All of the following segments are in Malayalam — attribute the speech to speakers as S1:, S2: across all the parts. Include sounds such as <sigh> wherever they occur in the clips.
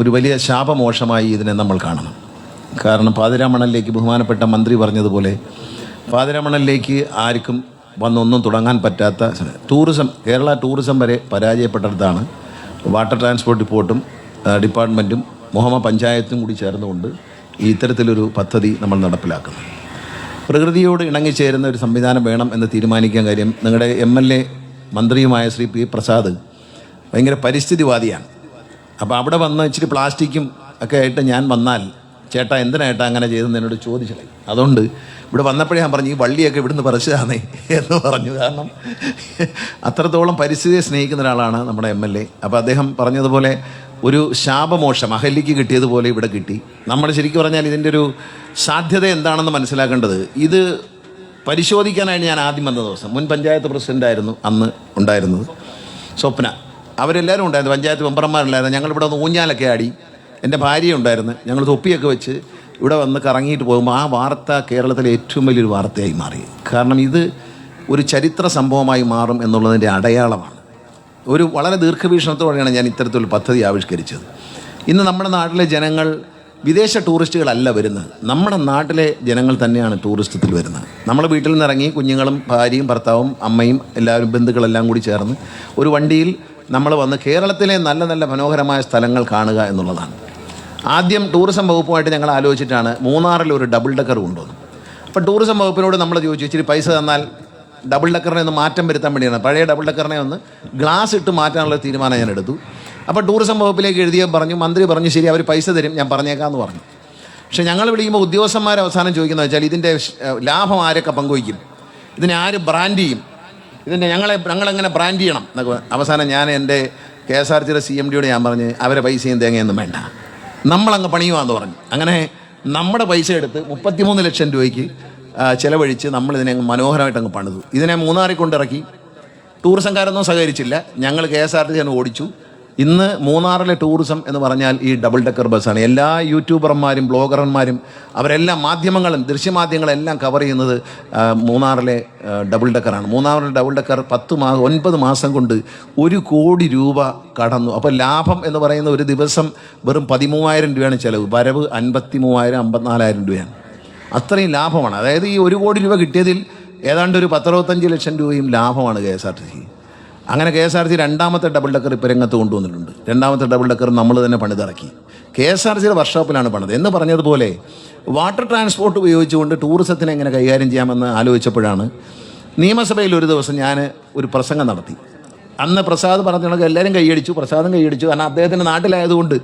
S1: ഒരു വലിയ ശാപമോശമായി ഇതിനെ നമ്മൾ കാണണം. കാരണം പാതിരാമണലിലേക്ക് ബഹുമാനപ്പെട്ട മന്ത്രി പറഞ്ഞതുപോലെ പാതിരാമണലിലേക്ക് ആർക്കും വന്നൊന്നും തുടങ്ങാൻ പറ്റാത്ത ടൂറിസം കേരള ടൂറിസം വരെ പരാജയപ്പെട്ടിടത്താണ് വാട്ടർ ട്രാൻസ്പോർട്ട് ഡിപ്പോർട്ടും ഡിപ്പാർട്ട്മെന്റും മുഹമ്മ പഞ്ചായത്തും കൂടി ചേർന്നുകൊണ്ട് ഈ ഇത്തരത്തിലൊരു പദ്ധതി നമ്മൾ നടപ്പിലാക്കുന്നത് പ്രകൃതിയോട് ഇണങ്ങിച്ചേരുന്ന ഒരു സംവിധാനം വേണം എന്ന് തീരുമാനിക്കാൻ കാര്യം നിങ്ങളുടെ എം എൽ എ മന്ത്രിയുമായ ശ്രീ പി പ്രസാദ് ഭയങ്കര പരിസ്ഥിതിവാദിയാണ്. അപ്പോൾ അവിടെ വന്ന് ഇച്ചിരി പ്ലാസ്റ്റിക്കും ഒക്കെ ആയിട്ട് ഞാൻ വന്നാൽ ചേട്ടാ എന്തിനായിട്ടാ അങ്ങനെ ചെയ്തെന്ന് എന്നോട് ചോദിച്ചില്ല. അതുകൊണ്ട് ഇവിടെ വന്നപ്പോഴേ ഞാൻ പറഞ്ഞു ഈ വള്ളിയൊക്കെ ഇവിടുന്ന് പറിച്ചതാണേ എന്ന് പറഞ്ഞു. കാരണം അത്രത്തോളം പരിസ്ഥിതിയെ സ്നേഹിക്കുന്ന ഒരാളാണ് നമ്മുടെ എം എൽ എ. അപ്പോൾ അദ്ദേഹം പറഞ്ഞതുപോലെ ഒരു ശാപമോക്ഷം അഹല്യക്ക് കിട്ടിയതുപോലെ ഇവിടെ കിട്ടി. നമ്മൾ ശരിക്കും പറഞ്ഞാൽ ഇതിന്റെ ഒരു സാധ്യത എന്താണെന്ന് മനസ്സിലാക്കേണ്ടത് ഇത് പരിശോധിക്കാനാണ് ഞാൻ ആദ്യം വന്ന ദിവസം മുൻ പഞ്ചായത്ത് പ്രസിഡന്റായിരുന്നു അന്ന് ഉണ്ടായിരുന്നത്. സ്വപ്ന. അവരെല്ലാവരും ഉണ്ടായിരുന്നു. പഞ്ചായത്ത് മെമ്പർമാരുണ്ടായിരുന്നു ഞങ്ങളിവിടെ ഒന്ന് ഊഞ്ഞാലൊക്കെ ആടി. എന്റെ ഭാര്യ ഉണ്ടായിരുന്നു. ഞങ്ങൾ തൊപ്പിയൊക്കെ വെച്ച് ഇവിടെ വന്ന് കറങ്ങിയിട്ട് പോകുമ്പോൾ ആ വാർത്ത കേരളത്തിലെ ഏറ്റവും വലിയൊരു വാർത്തയായി മാറി. കാരണം ഇത് ഒരു ചരിത്ര സംഭവമായി മാറും എന്നുള്ളതിന്റെ അടയാളമാണ്. ഒരു വളരെ ദീർഘവീക്ഷണത്തോടെയാണ് ഞാൻ ഇത്തരത്തിലൊരു പദ്ധതി ആവിഷ്കരിച്ചത്. ഇന്ന് നമ്മുടെ നാട്ടിലെ ജനങ്ങൾ വിദേശ ടൂറിസ്റ്റുകളല്ല വരുന്നത്. നമ്മുടെ നാട്ടിലെ ജനങ്ങൾ തന്നെയാണ് ടൂറിസ്റ്റത്തിൽ വരുന്നത്. നമ്മുടെ വീട്ടിൽ നിന്ന് ഇറങ്ങി കുഞ്ഞുങ്ങളും ഭാര്യയും ഭർത്താവും അമ്മയും എല്ലാവരും ബന്ധുക്കളെല്ലാം കൂടി ചേർന്ന് ഒരു വണ്ടിയിൽ നമ്മൾ വന്ന് കേരളത്തിലെ നല്ല നല്ല മനോഹരമായ സ്ഥലങ്ങൾ കാണുക എന്നുള്ളതാണ്. ആദ്യം ടൂറിസം വകുപ്പുമായിട്ട് ഞങ്ങൾ ആലോചിച്ചിട്ടാണ് മൂന്നാറിൽ ഒരു ഡബിൾ ഡക്കർ കൊണ്ടുവന്നു അപ്പോൾ ടൂറിസം വകുപ്പിനോട് നമ്മൾ ചോദിച്ചു ഇച്ചിരി പൈസ തന്നാൽ ഡബിൾ ഡക്കറിനെ ഒന്ന് മാറ്റം വരുത്താൻ വേണ്ടിയാണ്. പഴയ ഡബിൾ ഡക്കറിനെ ഒന്ന് ഗ്ലാസ് ഇട്ട് മാറ്റാനുള്ള തീരുമാനം ഞാൻ എടുത്തു. അപ്പോൾ ടൂറിസം വകുപ്പിലേക്ക് എഴുതിയ പറഞ്ഞു മന്ത്രി പറഞ്ഞു ശരി അവർ പൈസ തരും ഞാൻ പറഞ്ഞേക്കാമെന്ന് പറഞ്ഞു. പക്ഷേ ഞങ്ങൾ വിളിക്കുമ്പോൾ ഉദ്യോഗസ്ഥന്മാർ അവസാനം ചോദിക്കുന്നത് വെച്ചാൽ ഇതിന്റെ ലാഭം ആരൊക്കെ പങ്കുവയ്ക്കും? ഇതിനെ ആര് ബ്രാൻഡ് ചെയ്യും? ഇതിന്റെ ഞങ്ങളെ ഞങ്ങളെങ്ങനെ ബ്രാൻഡ് ചെയ്യണം എന്നൊക്കെ അവസാനം ഞാൻ എന്റെ കെ എസ് ആർ ടിയുടെ സി എം ഡിയോട് ഞാൻ പറഞ്ഞ് അവരെ പൈസയും തേങ്ങയൊന്നും വേണ്ട. നമ്മളങ്ങ് പണിയുവാന്ന് പറഞ്ഞു. അങ്ങനെ നമ്മുടെ പൈസ എടുത്ത് മുപ്പത്തിമൂന്ന് ലക്ഷം രൂപയ്ക്ക് ചിലവഴിച്ച് നമ്മളിതിനെ അങ്ങ് മനോഹരമായിട്ട് അങ്ങ് പണിതു. ഇതിനെ മൂന്നാറിൽ കൊണ്ടിറക്കി. ടൂറിസംകാരൊന്നും സഹകരിച്ചില്ല. ഞങ്ങൾ കെ എസ് ആർ ടി ഓടിച്ചു. ഇന്ന് മൂന്നാറിലെ ടൂറിസം എന്ന് പറഞ്ഞാൽ ഈ ഡബിൾ ഡെക്കർ ബസ്സാണ് എല്ലാ യൂട്യൂബർമാരും ബ്ലോഗർമാരും അവരെല്ലാം മാധ്യമങ്ങളും ദൃശ്യമാധ്യമങ്ങളെല്ലാം കവർ ചെയ്യുന്നത് മൂന്നാറിലെ ഡബിൾ ഡെക്കറാണ് മൂന്നാറിലെ ഡബിൾ ഡെക്കർ പത്ത് മാ ഒൻപത് മാസം കൊണ്ട് ഒരു കോടി രൂപ കടന്നു. അപ്പോൾ ലാഭം എന്ന് പറയുന്ന ഒരു ദിവസം വെറും പതിമൂവായിരം രൂപയാണ് ചിലവ്. വരവ് അൻപത്തി മൂവായിരം അമ്പത്തിനാലായിരം രൂപയാണ്. അത്രയും ലാഭമാണ്. അതായത് ഈ ഒരു കോടി രൂപ കിട്ടിയതിൽ ഏതാണ്ട് ഒരു പത്തറുപത്തഞ്ച് ലക്ഷം രൂപയും ലാഭമാണ് K S R T C അങ്ങനെ കെ എസ് ആർ ടി രണ്ടാമത്തെ ഡബിൾ ഡക്കർ ഇപ്പോൾ രംഗത്ത് കൊണ്ടുവന്നിട്ടുണ്ട്. രണ്ടാമത്തെ ഡബിൾ ഡക്കർ നമ്മൾ തന്നെ പണിതിറക്കി. കെ എസ് ആർ സിയുടെ വർക്ക്ഷോപ്പിലാണ് പണിത്. എന്ന് പറഞ്ഞതുപോലെ വാട്ടർ ട്രാൻസ്പോർട്ട് ഉപയോഗിച്ചുകൊണ്ട് ടൂറിസത്തിനെ എങ്ങനെ കൈകാര്യം ചെയ്യാമെന്ന് ആലോചിച്ചപ്പോഴാണ് നിയമസഭയിൽ ഒരു ദിവസം ഞാൻ ഒരു പ്രസംഗം നടത്തി. അന്ന് പ്രസാദ് പറഞ്ഞ എല്ലാവരും കൈയടിച്ചു പ്രസാദും കൈയടിച്ചു. കാരണം അദ്ദേഹത്തിന്റെ നാട്ടിലായതുകൊണ്ട്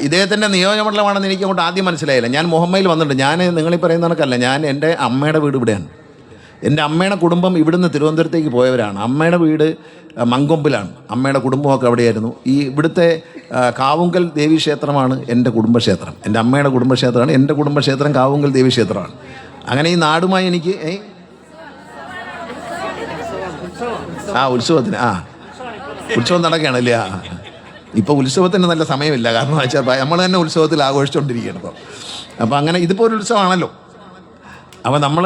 S1: ഇദ്ദേഹത്തിന്റെ നിയോജകമണ്ഡലമാണെന്ന് എനിക്ക് അങ്ങോട്ട് ആദ്യം മനസ്സിലായില്ല. ഞാൻ മുഹമ്മയിൽ വന്നിട്ടുണ്ട്. ഞാൻ നിങ്ങളീ പറയുന്ന കണക്കല്ല. ഞാൻ എന്റെ അമ്മയുടെ വീട് ഇവിടെയാണ്. എന്റെ അമ്മയുടെ കുടുംബം ഇവിടുന്ന് തിരുവനന്തപുരത്തേക്ക് പോയവരാണ്. അമ്മയുടെ വീട് മങ്കൊമ്പിലാണ്. അമ്മയുടെ കുടുംബമൊക്കെ അവിടെയായിരുന്നു. ഈ ഇവിടുത്തെ കാവുങ്കൽ ദേവീക്ഷേത്രമാണ് എന്റെ കുടുംബക്ഷേത്രം. എന്റെ അമ്മയുടെ കുടുംബക്ഷേത്രമാണ്. എന്റെ കുടുംബക്ഷേത്രം കാവുങ്കൽ ദേവീക്ഷേത്രമാണ് അങ്ങനെ ഈ നാടുമായി എനിക്ക്? ആ ഉത്സവത്തിന് ആ. ഉത്സവം നടക്കുകയാണല്ലേ ആ ഇപ്പോൾ ഉത്സവത്തിന് നല്ല സമയമില്ല. കാരണം വെച്ചാൽ നമ്മൾ തന്നെ ഉത്സവത്തിൽ ആഘോഷിച്ചുകൊണ്ടിരിക്കുകയാണ് ഇപ്പോൾ അപ്പോൾ അങ്ങനെ ഇതിപ്പോൾ ഒരു ഉത്സവമാണല്ലോ. അപ്പോൾ നമ്മൾ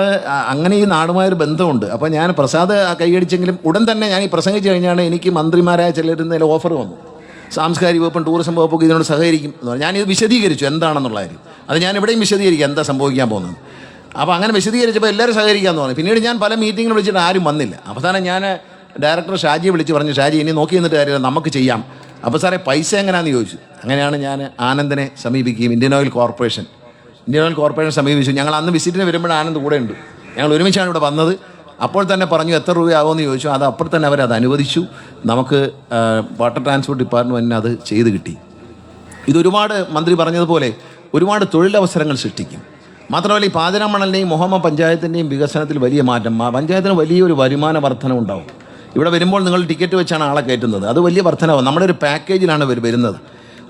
S1: അങ്ങനെ ഈ നാടുമായൊരു ബന്ധമുണ്ട്. അപ്പോൾ ഞാൻ പ്രസാദ് കൈയടിച്ചെങ്കിലും ഉടൻ തന്നെ ഞാൻ ഈ പ്രസംഗിച്ചു കഴിഞ്ഞാണ് എനിക്ക് മന്ത്രിമാരായ ചിലരുന്നതിൽ ഓഫർ വന്നു. സാംസ്കാരിക വകുപ്പും ടൂറിസം വകുപ്പൊക്കെ ഇതിനോട് സഹകരിക്കും എന്ന് പറഞ്ഞു. ഞാനിത് വിശദീകരിച്ചു എന്താണെന്നുള്ള കാര്യം. അത് ഞാൻ ഇവിടെയും വിശദീകരിക്കുക എന്താ സംഭവിക്കാൻ പോകുന്നത്. അപ്പോൾ അങ്ങനെ വിശദീകരിച്ചപ്പോൾ എല്ലാവരും സഹകരിക്കാമെന്ന് പറഞ്ഞു പിന്നീട് ഞാൻ പല മീറ്റിങ്ങിൽ വിളിച്ചിട്ട് ആരും വന്നില്ല. അവസാനം ഞാൻ ഡയറക്ടർ ഷാജിയെ വിളിച്ച് പറഞ്ഞു ഷാജി ഇനി നോക്കി നിന്നിട്ട് കാര്യമില്ല നമുക്ക് ചെയ്യാം. അപ്പോൾ സാറേ പൈസ എങ്ങനെയാണെന്ന് ചോദിച്ചു. അങ്ങനെയാണ് ഞാൻ ആനന്ദനെ സമീപിക്കുകയും Indian Oil Corporation Indian Oil Corporation സമീപിച്ചു. ഞങ്ങൾ അന്ന് വിസിറ്റിന് വരുമ്പോൾ ആനന്ദ് കൂടെ ഉണ്ട്. ഞങ്ങൾ ഒരുമിച്ചാണ് ഇവിടെ വന്നത്. അപ്പോൾ തന്നെ പറഞ്ഞു എത്ര രൂപയാകുമെന്ന് ചോദിച്ചു. അത് അപ്പോൾ തന്നെ അവർ അത് അനുവദിച്ചു. നമുക്ക് വാട്ടർ ട്രാൻസ്പോർട്ട് ഡിപ്പാർട്ട്മെന്റിന് അത് ചെയ്ത് കിട്ടി. ഇതൊരുപാട് മന്ത്രി പറഞ്ഞതുപോലെ ഒരുപാട് തൊഴിലവസരങ്ങൾ സൃഷ്ടിക്കും. മാത്രമല്ല ഈ പാതിരാമണലിന്റെയും മുഹമ്മ പഞ്ചായത്തിന്റെയും വികസനത്തിൽ വലിയ മാറ്റം. പഞ്ചായത്തിന് വലിയൊരു വരുമാന വർധന ഉണ്ടാവും. ഇവിടെ വരുമ്പോൾ നിങ്ങൾ ടിക്കറ്റ് വെച്ചാണ് ആളെ കയറ്റുന്നത്. അത് വലിയ വർധനവും. നമ്മുടെ ഒരു പാക്കേജിലാണ് ഇവർ വരുന്നത്.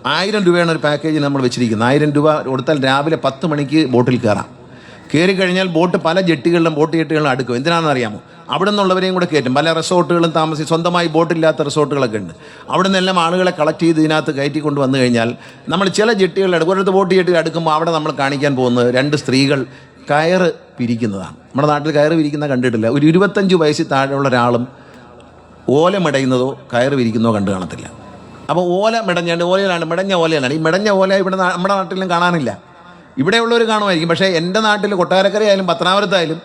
S1: ആയിരം രൂപയാണ് ഒരു പാക്കേജ് നമ്മൾ വെച്ചിരിക്കുന്നത്. ആയിരം രൂപ കൊടുത്താൽ രാവിലെ പത്ത് മണിക്ക് ബോട്ടിൽ കയറാം. കയറി കഴിഞ്ഞാൽ ബോട്ട് പല ജെട്ടികളിലും ബോട്ട് ജെട്ടികളിലും അടുക്കും. എന്തിനാണെന്ന് അറിയാമോ? അവിടെ നിന്നുള്ളവരെയും കൂടെ കയറ്റും. പല റിസോർട്ടുകളും താമസി സ്വന്തമായി ബോട്ടില്ലാത്ത റിസോർട്ടുകളൊക്കെ ഉണ്ട്. അവിടെ നിന്നെല്ലാം ആളുകളെ കളക്ട് ചെയ്ത് ഇതിനകത്ത് കയറ്റി കൊണ്ട് വന്നു കഴിഞ്ഞാൽ നമ്മൾ ചില ജെട്ടികളിൽ അടുക്കും. ഒരിടത്ത് ബോട്ട് ജെട്ടി അടുക്കുമ്പോൾ അവിടെ നമ്മൾ കാണിക്കാൻ പോകുന്നത് രണ്ട് സ്ത്രീകൾ കയറ് പിരിക്കുന്നതാണ്. നമ്മുടെ നാട്ടിൽ കയറ് പിരിക്കുന്ന കണ്ടിട്ടില്ല. ഒരു ഇരുപത്തഞ്ച് വയസ്സിൽ താഴെയുള്ള ഒരാളും ഓലമിടയുന്നതോ കയറ് വിരിക്കുന്നതോ കണ്ടു കാണത്തില്ല. അപ്പോൾ ഓല മിടഞ്ഞുണ്ട് ഓലയിലാണ് മിടഞ്ഞ ഓലയിലാണ്. ഈ മിടഞ്ഞ ഓല ഇവിടെ നമ്മുടെ നാട്ടിലും കാണാനില്ല. ഇവിടെയുള്ളവർ കാണുമായിരിക്കും. പക്ഷേ എന്റെ നാട്ടിൽ കൊട്ടാരക്കരയായാലും പത്തനാപുരത്തായാലും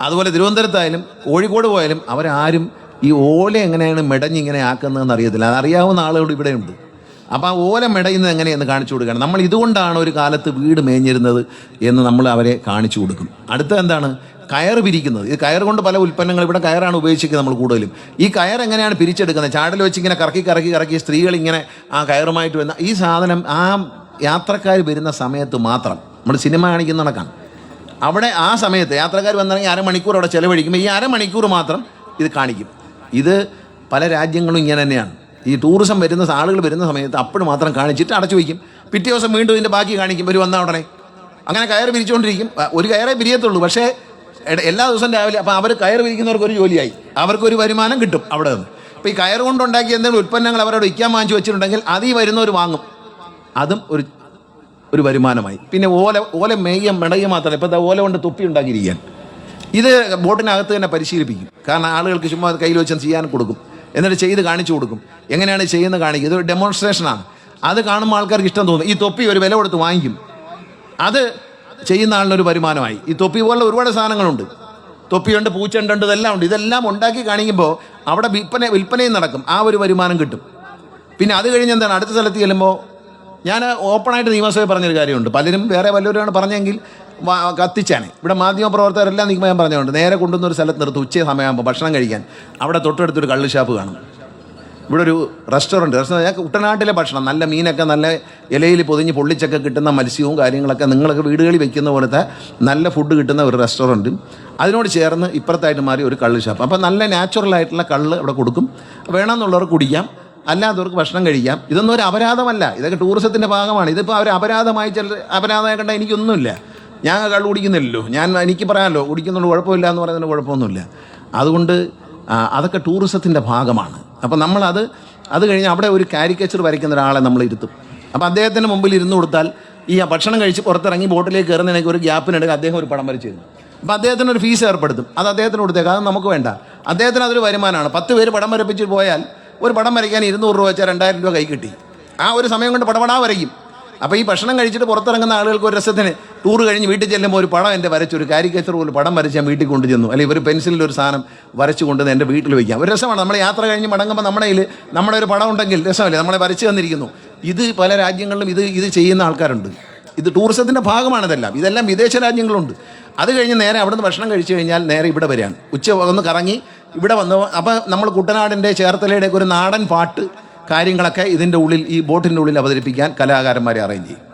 S1: അതുപോലെ തിരുവനന്തപുരത്തായാലും കോഴിക്കോട് പോയാലും അവരാരും ഈ ഓല എങ്ങനെയാണ് മെടഞ്ഞിങ്ങനെ ആക്കുന്നതെന്ന് അറിയത്തില്ല. അതറിയാവുന്ന ആളുകൾ ഇവിടെയുണ്ട്. അപ്പോൾ ആ ഓല മെടയുന്നത് എങ്ങനെയെന്ന് കാണിച്ചു കൊടുക്കണം. നമ്മൾ ഇതുകൊണ്ടാണ് ഒരു കാലത്ത് വീട് മേഞ്ഞിരുന്നത് എന്ന് നമ്മൾ അവരെ കാണിച്ചു കൊടുക്കും. അടുത്ത എന്താണ്? കയർ പിരിക്കുന്നത് ഇത് കയർ കൊണ്ട് പല ഉൽപ്പന്നങ്ങൾ ഇവിടെ കയറാണ് ഉപയോഗിച്ചിരിക്കുന്നത് നമ്മൾ കൂടുതലും. ഈ കയർ എങ്ങനെയാണ് പിരിച്ചെടുക്കുന്നത്? ചാടൽ വെച്ച് ഇങ്ങനെ കറക്കി കറക്കി കറക്കി സ്ത്രീകൾ ഇങ്ങനെ ആ കയറുമായിട്ട് വരുന്ന ഈ സാധനം ആ യാത്രക്കാർ വരുന്ന സമയത്ത് മാത്രം. നമ്മൾ സിനിമ കാണിക്കുന്ന കണക്കാണ് അവിടെ ആ സമയത്ത് യാത്രക്കാർ വന്നിറങ്ങി അരമണിക്കൂർ അവിടെ ചിലവഴിക്കുമ്പോൾ ഈ അരമണിക്കൂർ മാത്രം ഇത് കാണിക്കും. ഇത് പല രാജ്യങ്ങളും ഇങ്ങനെ തന്നെയാണ്. ഈ ടൂറിസം വരുന്ന ആളുകൾ വരുന്ന സമയത്ത് അപ്പോഴും മാത്രം കാണിച്ചിട്ട് അടച്ചു വയ്ക്കും. പിറ്റേ ദിവസം വീണ്ടും ഇതിന്റെ ബാക്കി കാണിക്കും. ഒരു വന്ന ഉടനെ. അങ്ങനെ കയറ് പിരിച്ചുകൊണ്ടിരിക്കും ഒരു കയറേ പിരിയത്തുള്ളൂ പക്ഷേ എല്ലാ ദിവസവും രാവിലെ അപ്പോൾ അവർ കയർ വിരിക്കുന്നവർക്ക് ഒരു ജോലിയായി. അവർക്കൊരു വരുമാനം കിട്ടും അവിടെ നിന്ന്. അപ്പോൾ ഈ കയർ കൊണ്ടുണ്ടാക്കിയ എന്തെങ്കിലും ഉൽപ്പന്നങ്ങൾ അവരോട് വിൽക്കാൻ വാങ്ങിച്ചു വെച്ചിട്ടുണ്ടെങ്കിൽ അതീ വരുന്നവർ വാങ്ങും. അതും ഒരു ഒരു വരുമാനമായി. പിന്നെ ഓല ഓല മെയ്യം മെടയും മാത്രമല്ല ഇപ്പോൾ ദാ ഓല കൊണ്ട് തുപ്പി ഉണ്ടാക്കിയിരിക്കാൻ ഇത് ബോട്ടിനകത്ത് തന്നെ പരിശീലിപ്പിക്കും. കാരണം ആളുകൾക്ക് ചുമ്മാ കയ്യിൽ വെച്ച് ചെയ്യാൻ കൊടുക്കും. എന്നിട്ട് ചെയ്ത് കാണിച്ചു കൊടുക്കും. എങ്ങനെയാണ് ചെയ്യുന്നത് കാണിക്കുക ഇതൊരു ഡെമോൺസ്ട്രേഷനാണ് അത് കാണുമ്പോൾ ആൾക്കാർക്ക് ഇഷ്ടം തോന്നും. ഈ തൊപ്പി ഒരു വില കൊടുത്ത് വാങ്ങിക്കും. അത് ചെയ്യുന്ന ആളിനൊരു വരുമാനമായി. ഈ തൊപ്പി പോലുള്ള ഒരുപാട് സാധനങ്ങളുണ്ട്. തൊപ്പിയുണ്ട് പൂച്ചണ്ടുണ്ട് ഇതെല്ലാം ഉണ്ട്. ഇതെല്ലാം ഉണ്ടാക്കി കാണിക്കുമ്പോൾ അവിടെ വിൽപ്പന വിൽപ്പനയും നടക്കും. ആ ഒരു വരുമാനം കിട്ടും. പിന്നെ അത് കഴിഞ്ഞ് എന്താണ്? അടുത്ത സ്ഥലത്ത് ചെല്ലുമ്പോൾ ഞാൻ ഓപ്പണായിട്ട് നിയമസഭയിൽ പറഞ്ഞൊരു കാര്യമുണ്ട്. പലരും വേറെ വല്ലവരുമാണ് പറഞ്ഞെങ്കിൽ കത്തിച്ചാണ്. ഇവിടെ മാധ്യമ പ്രവർത്തകരെല്ലാം നിൽക്കുമ്പോൾ ഞാൻ പറഞ്ഞുകൊണ്ട് നേരെ കൊണ്ടുവന്ന ഒരു സ്ഥലത്ത് നിർത്തും. ഉച്ച സമയമാകുമ്പോൾ ഭക്ഷണം കഴിക്കാൻ. അവിടെ തൊട്ടടുത്തൊരു കള്ള് ഷാപ്പ് കാണും. ഇവിടെ ഒരു റെസ്റ്റോറന്റ് ഞാൻ കുട്ടനാട്ടിലെ ഭക്ഷണം നല്ല മീനൊക്കെ നല്ല ഇലയിൽ പൊതിഞ്ഞ് പൊള്ളിച്ചൊക്കെ കിട്ടുന്ന മത്സ്യവും കാര്യങ്ങളൊക്കെ നിങ്ങളൊക്കെ വീടുകളിൽ വെക്കുന്ന പോലത്തെ നല്ല ഫുഡ് കിട്ടുന്ന ഒരു റെസ്റ്റോറന്റും അതിനോട് ചേർന്ന് ഇപ്പുറത്തായിട്ട് മാറി ഒരു കള്ള് ഷാപ്പ് അപ്പോൾ നല്ല നാച്ചുറൽ ആയിട്ടുള്ള കള്ള് അവിടെ കൊടുക്കും. വേണമെന്നുള്ളവർക്ക് കുടിക്കാം. അല്ലാത്തവർക്ക് ഭക്ഷണം കഴിക്കാം. ഇതൊന്നും ഒരു അപരാധമല്ല. ഇതൊക്കെ ടൂറിസത്തിന്റെ ഭാഗമാണ്. ഇതിപ്പോൾ അവർ അപരാധമായി ചില അപരാധമായി കണ്ട എനിക്കൊന്നുമില്ല. ഞാൻ കള്ള് കുടിക്കുന്നില്ലല്ലോ. ഞാൻ എനിക്ക് പറയാമല്ലോ കുടിക്കുന്നുണ്ട് കുഴപ്പമില്ല എന്ന് പറയുന്നതിന് കുഴപ്പമൊന്നുമില്ല. അതുകൊണ്ട് അതൊക്കെ ടൂറിസത്തിന്റെ ഭാഗമാണ്. അപ്പോൾ നമ്മളത് അത് കഴിഞ്ഞ് അവിടെ ഒരു കാരിക്കേച്ചർ വരയ്ക്കുന്ന ഒരാളെ നമ്മൾ ഇരുത്തും. അപ്പോൾ അദ്ദേഹത്തിന് മുമ്പിൽ ഇരുന്ന് കൊടുത്താൽ ഈ ഭക്ഷണം കഴിച്ച് പുറത്തിറങ്ങി ബോട്ടിലേക്ക് കയറുന്നതിനൊക്കെ ഒരു ഗ്യാപ്പിനെടുക്കുക അദ്ദേഹം ഒരു പടം വരച്ചിരുന്നു. അപ്പോൾ അദ്ദേഹത്തിന് ഒരു ഫീസ് ഏർപ്പെടുത്തും. അത് അദ്ദേഹത്തിന് കൊടുത്തേക്കാം. അത് നമുക്ക് വേണ്ട. അദ്ദേഹത്തിന് അതൊരു വരുമാനമാണ്. പത്ത് പേര് പടം വരപ്പിച്ച് പോയാൽ ഒരു പടം വരയ്ക്കാൻ ഇരുന്നൂറ് രൂപ വെച്ചാൽ രണ്ടായിരം രൂപ കൈ കിട്ടി. ആ ഒരു സമയം കൊണ്ട് പടപടാ വരയ്ക്കും. അപ്പോൾ ഈ ഭക്ഷണം കഴിച്ചിട്ട് പുറത്തിറങ്ങുന്ന ആളുകൾക്ക് ഒരു രസത്തിന് ടൂർ കഴിഞ്ഞ് വീട്ടിൽ ചെല്ലുമ്പോൾ ഒരു പടം എന്റെ വരച്ചു ഒരു കാരിക്കേച്ചർ പോലെ പടം വരച്ച് ഞാൻ വീട്ടിൽ കൊണ്ടു ചെന്നു. അല്ലെങ്കിൽ ഒരു പെൻസിലിൽ ഒരു സാധനം വരച്ച് കൊണ്ടുവന്ന് എന്റെ വീട്ടിൽ വയ്ക്കാം ഒരു രസമാണ്. നമ്മൾ യാത്ര കഴിഞ്ഞ് മടങ്ങുമ്പോൾ നമ്മുടെ കയ്യിൽ നമ്മുടെ ഒരു പടം ഉണ്ടെങ്കിൽ രസമല്ലേ? നമ്മളെ വരച്ച് തന്നിരിക്കുന്നു. ഇത് പല രാജ്യങ്ങളിലും ഇത് ഇത് ചെയ്യുന്ന ആൾക്കാരുണ്ട്. ഇത് ടൂറിസത്തിന്റെ ഭാഗമാണിതെല്ലാം ഇതെല്ലാം. വിദേശ രാജ്യങ്ങളുണ്ട്. അത് കഴിഞ്ഞ് നേരെ അവിടുന്ന് ഭക്ഷണം കഴിച്ചു കഴിഞ്ഞാൽ നേരെ ഇവിടെ വരികയാണ്. ഉച്ച ഒന്ന് കറങ്ങി ഇവിടെ വന്ന് അപ്പോൾ നമ്മൾ കുട്ടനാടിന്റെ ചേർത്തലയുടെയൊക്കെ ഒരു നാടൻ പാട്ട് കാര്യങ്ങളൊക്കെ ഇതിന്റെ ഉള്ളിൽ ഈ ബോട്ടിന്റെ ഉള്ളിൽ അവതരിപ്പിക്കാൻ കലാകാരന്മാരെ അറേഞ്ച് ചെയ്യും.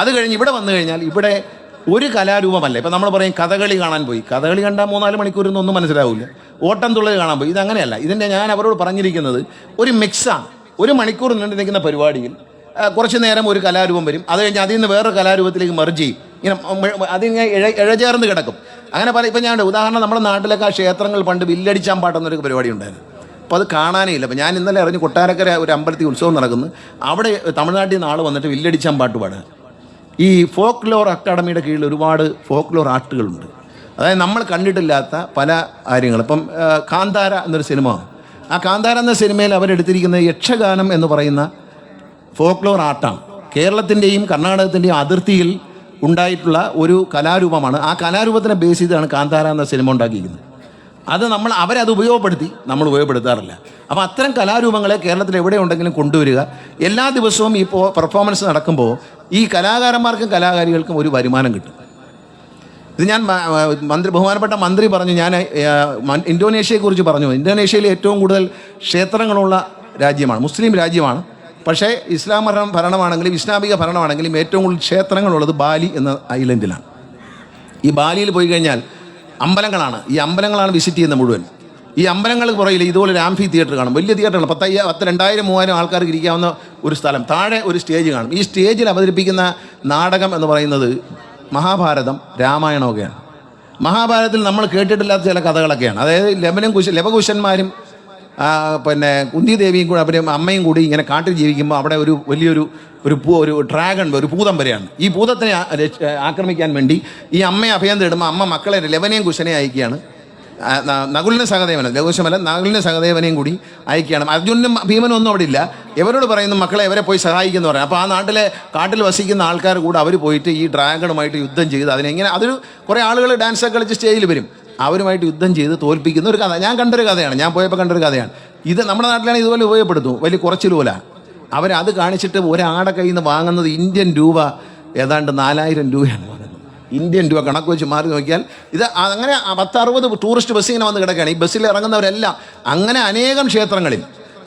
S1: അത് കഴിഞ്ഞ് ഇവിടെ വന്നു കഴിഞ്ഞാൽ ഇവിടെ ഒരു കലാരൂപമല്ല. ഇപ്പം നമ്മൾ പറയും കഥകളി കാണാൻ പോയി. കഥകളി കണ്ടാൽ മൂന്നാൽ മണിക്കൂറിൽ ഒന്നും മനസ്സിലാവില്ല ഓട്ടം തുള്ളൽ കാണാൻ പോയി. ഇതങ്ങനെയല്ല ഇതിന്റെ ഞാൻ അവരോട് പറഞ്ഞിരിക്കുന്നത് ഒരു മിക്സാണ് ഒരു മണിക്കൂർ നീണ്ടു നിൽക്കുന്ന പരിപാടിയിൽ കുറച്ച് നേരം ഒരു കലാരൂപം വരും. അത് കഴിഞ്ഞ് അതിൽ നിന്ന് വേറൊരു കലാരൂപത്തിലേക്ക് മെർജ് ചെയ്യും. ഇങ്ങനെ അതിങ്ങനെ ഇഴ ഇഴചേർന്ന് കിടക്കും. അങ്ങനെ പല ഇപ്പം ഞാൻ ഉദാഹരണം നമ്മുടെ നാട്ടിലൊക്കെ ആ ക്ഷേത്രങ്ങൾ പണ്ട് വില്ലടിച്ചാൻ പാട്ടെന്നൊരു പരിപാടി ഉണ്ടായിരുന്നു. അപ്പോൾ അത് കാണാനേ ഇല്ല അപ്പോൾ ഞാൻ ഇന്നലെ അറിഞ്ഞ് കൊട്ടാരക്കര ഒരു അമ്പലത്തിൽ ഉത്സവം നടക്കുന്നു. അവിടെ തമിഴ്നാട്ടിൽ നിന്ന് ആൾ വന്നിട്ട് വില്ലടിച്ചാൻ പാട്ട് പാടുക ഈ ഫോക്ക് ലോർ അക്കാഡമിയുടെ കീഴിൽ ഒരുപാട് ഫോക്ക് ലോർ ആർട്ടുകളുണ്ട്. അതായത് നമ്മൾ കണ്ടിട്ടില്ലാത്ത പല കാര്യങ്ങൾ. ഇപ്പം കാന്താര എന്നൊരു സിനിമ. ആ കാന്താര എന്ന സിനിമയിൽ അവരെടുത്തിരിക്കുന്ന യക്ഷഗാനം എന്ന് പറയുന്ന ഫോക്ലോർ ആർട്ടാണ്. കേരളത്തിന്റെയും കർണാടകത്തിന്റെയും അതിർത്തിയിൽ ഉണ്ടായിട്ടുള്ള ഒരു കലാരൂപമാണ്. ആ കലാരൂപത്തിനെ ബേസ് ചെയ്താണ് കാന്താര എന്ന സിനിമ ഉണ്ടാക്കിയിരിക്കുന്നത്. അത് നമ്മൾ അവരത് ഉപയോഗപ്പെടുത്തി നമ്മൾ ഉപയോഗപ്പെടുത്താറില്ല. അപ്പോൾ അത്തരം കലാരൂപങ്ങളെ കേരളത്തിൽ എവിടെ ഉണ്ടെങ്കിലും കൊണ്ടുവരിക. എല്ലാ ദിവസവും ഈ പെർഫോമൻസ് നടക്കുമ്പോൾ ഈ കലാകാരന്മാർക്കും കലാകാരികൾക്കും ഒരു വരുമാനം കിട്ടും. ഇത് ഞാൻ മന്ത്രി ബഹുമാനപ്പെട്ട മന്ത്രി പറഞ്ഞു ഞാൻ ഇന്തോനേഷ്യയെക്കുറിച്ച് പറഞ്ഞു. ഇന്തോനേഷ്യയിൽ ഏറ്റവും കൂടുതൽ ക്ഷേത്രങ്ങളുള്ള രാജ്യമാണ് മുസ്ലിം രാജ്യമാണ്. പക്ഷേ ഇസ്ലാം ഭരണം ഭരണമാണെങ്കിലും ഇസ്ലാമിക ഭരണമാണെങ്കിലും ഏറ്റവും കൂടുതൽ ക്ഷേത്രങ്ങളുള്ളത് ബാലി എന്ന ഐലൻഡിലാണ്. ഈ ബാലിയിൽ പോയി കഴിഞ്ഞാൽ അമ്പലങ്ങളാണ്. ഈ അമ്പലങ്ങളാണ് വിസിറ്റ് ചെയ്യുന്നത് മുഴുവൻ. ഈ അമ്പലങ്ങൾക്ക് പുറകിൽ ഇതുപോലെ ഒരു ആംഫി തിയേറ്റർ കാണും. വലിയ തിയേറ്ററാണ് പത്തയ്യ പത്ത് രണ്ടായിരം മൂവായിരം ആൾക്കാർക്ക് ഇരിക്കാവുന്ന ഒരു സ്ഥലം. താഴെ ഒരു സ്റ്റേജ് കാണും. ഈ സ്റ്റേജിൽ അവതരിപ്പിക്കുന്ന നാടകം എന്ന് പറയുന്നത് മഹാഭാരതം രാമായണമൊക്കെയാണ്. മഹാഭാരതത്തിൽ നമ്മൾ കേട്ടിട്ടില്ലാത്ത ചില കഥകളൊക്കെയാണ്. അതായത് ലബനും കുശ ലവകുശന്മാരും പിന്നെ കുന്തി ദേവിയും കൂടെ അവരും അമ്മയും കൂടി ഇങ്ങനെ കാട്ടിൽ ജീവിക്കുമ്പോൾ അവിടെ ഒരു വലിയൊരു ഒരു പൂ ഒരു ഡ്രാഗൺ ഒരു ഭൂതം വരെയാണ്. ഈ ഭൂതത്തിനെ ആക്രമിക്കാൻ വേണ്ടി ഈ അമ്മയെ അഭയം തേടുമ്പോൾ അമ്മ മക്കളെ ലവനെയും കുശനെ അയക്കുകയാണ്. നകുലിന് സഹദേവന് ലഘുശമല നകുലിന് സഹദേവനെയും കൂടി അയക്കുകയാണ്. അർജുനും ഭീമനും ഒന്നും അവിടെ ഇല്ല. ഇവരോട് പറയുന്നു മക്കളെ ഇവരെ പോയി സഹായിക്കുന്നു പറയാം. അപ്പോൾ ആ നാട്ടിലെ കാട്ടിൽ വസിക്കുന്ന ആൾക്കാർ കൂടെ അവർ പോയിട്ട് ഈ ഡ്രാഗണുമായിട്ട് യുദ്ധം ചെയ്ത് അതിനെങ്ങനെ അതൊരു കുറേ ആളുകൾ ഡാൻസൊക്കെ കളിച്ച് സ്റ്റേജിൽ വരും. അവരുമായിട്ട് യുദ്ധം ചെയ്ത് തോൽപ്പിക്കുന്ന ഒരു കഥ. ഞാൻ കണ്ടൊരു കഥയാണ്. ഞാൻ പോയപ്പോൾ കണ്ടൊരു കഥയാണ്. ഇത് നമ്മുടെ നാട്ടിലാണ് ഇതുപോലെ ഉപയോഗപ്പെടുത്തും വലിയ കുറച്ചിലൂല അവരത് കാണിച്ചിട്ട് ഒരാടെ കയ്യിൽ നിന്ന് വാങ്ങുന്നത് ഇന്ത്യൻ രൂപ ഏതാണ്ട് നാലായിരം രൂപയാണ് ഇന്ത്യൻ രൂപ കണക്ക് വെച്ച് മാറി നോക്കിയാൽ ഇത് അങ്ങനെ പത്തറുപത് ടൂറിസ്റ്റ് ബസ് ഇങ്ങനെ വന്ന് കിടക്കുകയാണ്. ഈ ബസ്സിൽ ഇറങ്ങുന്നവരെല്ലാം അങ്ങനെ അനേകം ക്ഷേത്രങ്ങളിൽ.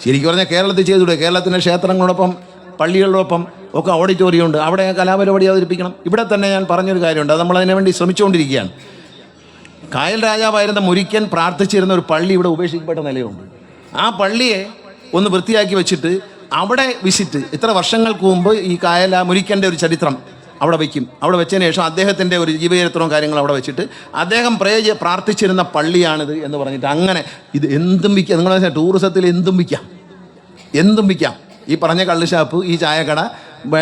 S1: ശരിക്കും പറഞ്ഞാൽ കേരളത്തിൽ ചെയ്തുകൂടെ കേരളത്തിന്റെ ക്ഷേത്രങ്ങളോടൊപ്പം പള്ളികളോടൊപ്പം ഒക്കെ ഓഡിറ്റോറിയം ഉണ്ട്. അവിടെ കലാപരിപാടി അവതരിപ്പിക്കണം. ഇവിടെ തന്നെ ഞാൻ പറഞ്ഞൊരു കാര്യമുണ്ട്. അത് നമ്മൾ അതിനു വേണ്ടി ശ്രമിച്ചുകൊണ്ടിരിക്കുകയാണ്. കായൽ രാജാവായിരുന്ന മുരിക്കൻ പ്രാർത്ഥിച്ചിരുന്ന ഒരു പള്ളി ഇവിടെ ഉപേക്ഷിക്കപ്പെട്ട നിലയുണ്ട്. ആ പള്ളിയെ ഒന്ന് വൃത്തിയാക്കി വെച്ചിട്ട് അവിടെ വിസിറ്റ്. ഇത്ര വർഷങ്ങൾക്ക് മുമ്പ് ഈ കായൽ ആ മുരിക്കന്റെ ഒരു ചരിത്രം അവിടെ വയ്ക്കും. അവിടെ വെച്ചതിന് ശേഷം അദ്ദേഹത്തിന്റെ ഒരു ജീവചരിത്രവും കാര്യങ്ങളും അവിടെ വെച്ചിട്ട് അദ്ദേഹം പ്രേ പ്രാർത്ഥിച്ചിരുന്ന പള്ളിയാണിത് എന്ന് പറഞ്ഞിട്ട് അങ്ങനെ ഇത് എന്തും വിൽക്കാം. നിങ്ങൾ ടൂറിസത്തിൽ എന്തും വിൽക്കാം. എന്തും വിൽക്കാം. ഈ പറഞ്ഞ കള്ളുഷാപ്പ് ഈ ചായക്കട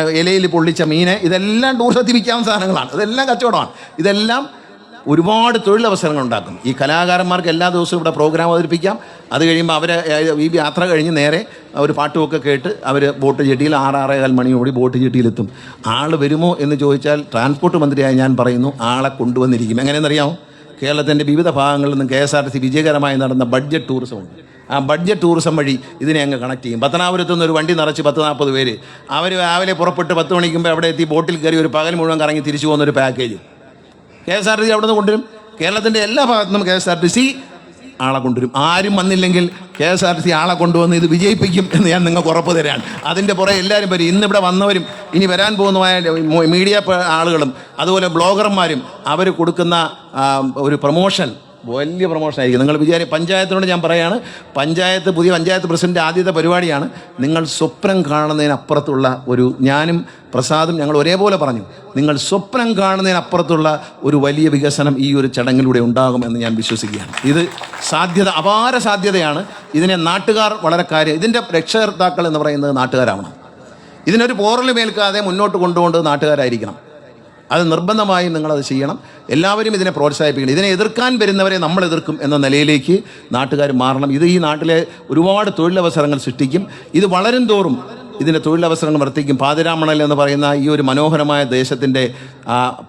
S1: ഇലയിൽ പൊള്ളിച്ച മീന് ഇതെല്ലാം ടൂറിസത്തിൽ വിൽക്കാവുന്ന സാധനങ്ങളാണ്. ഇതെല്ലാം കച്ചവടമാണ്. ഇതെല്ലാം ഒരുപാട് തൊഴിലവസരങ്ങൾ ഉണ്ടാക്കും ഈ കലാകാരന്മാർക്ക് എല്ലാ ദിവസവും ഇവിടെ പ്രോഗ്രാം അവതരിപ്പിക്കാം. അത് കഴിയുമ്പോൾ അവർ ഈ യാത്ര കഴിഞ്ഞ് നേരെ അവർ പാട്ടുമൊക്കെ കേട്ട് അവർ ബോട്ട് ജെട്ടിയിൽ ആറാറേകാൽ മണിയോടി ബോട്ട് ജെട്ടിയിലെത്തും. ആൾ വരുമോ എന്ന് ചോദിച്ചാൽ ട്രാൻസ്പോർട്ട് മന്ത്രിയായി ഞാൻ പറയുന്നു ആളെ കൊണ്ടുവന്നിരിക്കും. എങ്ങനെയെന്നറിയാമോ? കേരളത്തിന്റെ വിവിധ ഭാഗങ്ങളിൽ നിന്നും K S R T C വിജയകരമായി നടന്ന ബഡ്ജറ്റ് ടൂറിസം ഉണ്ട്. ആ ബഡ്ജറ്റ് ടൂറിസം വഴി ഇതിനെ അങ്ങ് കണക്ട് ചെയ്യും. പത്തനാപുരത്തു നിന്ന് ഒരു വണ്ടി നിറച്ച് പത്ത് നാൽപ്പത് പേര്. അവർ രാവിലെ പുറപ്പെട്ട് പത്ത് മണിക്കുമ്പോൾ അവിടെ എത്തി ബോട്ടിൽ കയറി ഒരു പകൽ മുഴുവൻ കറങ്ങി തിരിച്ചു പോകുന്ന ഒരു package K S R T C അവിടെ നിന്ന് കൊണ്ടുവരും. കേരളത്തിന്റെ എല്ലാ ഭാഗത്തും K S R T C ആളെ കൊണ്ടുവരും. ആരും വന്നില്ലെങ്കിൽ K S R T C ആളെ കൊണ്ടുവന്ന് ഇത് വിജയിപ്പിക്കും എന്ന് ഞാൻ നിങ്ങൾക്ക് ഉറപ്പ് തരാൻ. അതിന്റെ പുറകെ എല്ലാവരും വരും. ഇന്നിവിടെ വന്നവരും ഇനി വരാൻ പോകുന്നതായ മീഡിയ ആളുകളും അതുപോലെ ബ്ലോഗർമാരും അവർ കൊടുക്കുന്ന ഒരു പ്രൊമോഷൻ വലിയ പ്രൊമോഷൻ ആയിരിക്കും. നിങ്ങൾ വിചാരി പഞ്ചായത്തിനോട് ഞാൻ പറയാണ് പഞ്ചായത്ത് പുതിയ പഞ്ചായത്ത് പ്രസിഡന്റ് ആദ്യത്തെ പരിപാടിയാണ്. നിങ്ങൾ സ്വപ്നം കാണുന്നതിനപ്പുറത്തുള്ള ഒരു ഞാനും പ്രസാദും ഞങ്ങൾ ഒരേപോലെ പറഞ്ഞു. നിങ്ങൾ സ്വപ്നം കാണുന്നതിനപ്പുറത്തുള്ള ഒരു വലിയ വികസനം ഈ ഒരു ചടങ്ങിലൂടെ ഉണ്ടാകുമെന്ന് ഞാൻ വിശ്വസിക്കുകയാണ്. ഇത് സാധ്യത അപാര സാധ്യതയാണ്. ഇതിനെ നാട്ടുകാർ വളരെ കാര്യം ഇതിന്റെ രക്ഷകർത്താക്കൾ എന്ന് പറയുന്നത് നാട്ടുകാരാവണം. ഇതിനൊരു പോറൽ മേൽക്കാതെ മുന്നോട്ട് കൊണ്ടുപോകേണ്ടത് നാട്ടുകാരായിരിക്കണം. അത് നിർബന്ധമായും നിങ്ങളത് ചെയ്യണം. എല്ലാവരും ഇതിനെ പ്രോത്സാഹിപ്പിക്കണം. ഇതിനെ എതിർക്കാൻ വരുന്നവരെ നമ്മൾ എതിർക്കും എന്ന നിലയിലേക്ക് നാട്ടുകാർ മാറണം. ഇത് ഈ നാട്ടിലെ ഒരുപാട് തൊഴിലവസരങ്ങൾ സൃഷ്ടിക്കും. ഇത് വളരും തോറും ഇതിന്റെ തൊഴിലവസരങ്ങൾ വർദ്ധിക്കും പാതിരാമണൽ എന്ന് പറയുന്ന ഈ ഒരു മനോഹരമായ ദേശത്തിന്റെ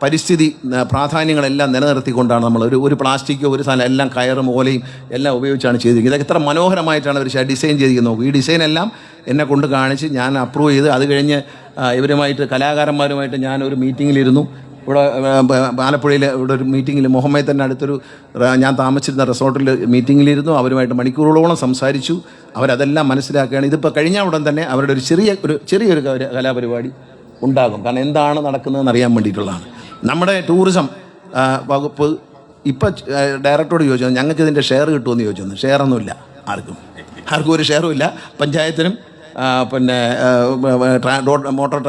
S1: പരിസ്ഥിതി പ്രാധാന്യങ്ങളെല്ലാം നിലനിർത്തിക്കൊണ്ടാണ് നമ്മൾ ഒരു ഒരു പ്ലാസ്റ്റിക്കോ ഒരു സാധനം എല്ലാം കയറും ഓലയും എല്ലാം ഉപയോഗിച്ചാണ് ചെയ്തിരിക്കുന്നത്. ഇതൊക്കെ എത്ര മനോഹരമായിട്ടാണ് അവർ ഡിസൈൻ ചെയ്തിരിക്കുന്നത്. നോക്കും ഈ ഡിസൈൻ എല്ലാം എന്നെ കൊണ്ട് കാണിച്ച് ഞാൻ അപ്രൂവ് ചെയ്ത് അത് കഴിഞ്ഞ് ഇവരുമായിട്ട് കലാകാരന്മാരുമായിട്ട് ഞാൻ ഒരു മീറ്റിങ്ങിലിരുന്നു. ഇവിടെ ആലപ്പുഴയിൽ ഇവിടെ ഒരു മീറ്റിങ്ങിൽ മുഹമ്മദ് തന്നെ അടുത്തൊരു ഞാൻ താമസിച്ചിരുന്ന റിസോർട്ടിൽ മീറ്റിങ്ങിലിരുന്നു അവരുമായിട്ട് മണിക്കൂറുകളോളം സംസാരിച്ചു. അവരതെല്ലാം മനസ്സിലാക്കുകയാണ്. ഇതിപ്പോൾ കഴിഞ്ഞ ഉടൻ തന്നെ അവരുടെ ഒരു ചെറിയ ഒരു ചെറിയൊരു കല- കലാപരിപാടി ഉണ്ടാകും. കാരണം എന്താണ് നടക്കുന്നതെന്ന് അറിയാൻ വേണ്ടിയിട്ടുള്ളതാണ്. നമ്മുടെ ടൂറിസം വകുപ്പ് ഇപ്പം ഡയറക്ടറോട് ചോദിച്ചു ഞങ്ങൾക്ക് ഇതിന്റെ ഷെയർ കിട്ടുമെന്ന് ചോദിച്ചു. ഷെയറൊന്നുമില്ല ആർക്കും. ആർക്കും ഒരു ഷെയറും ഇല്ല. പഞ്ചായത്തിനും പിന്നെ മോട്ടോർ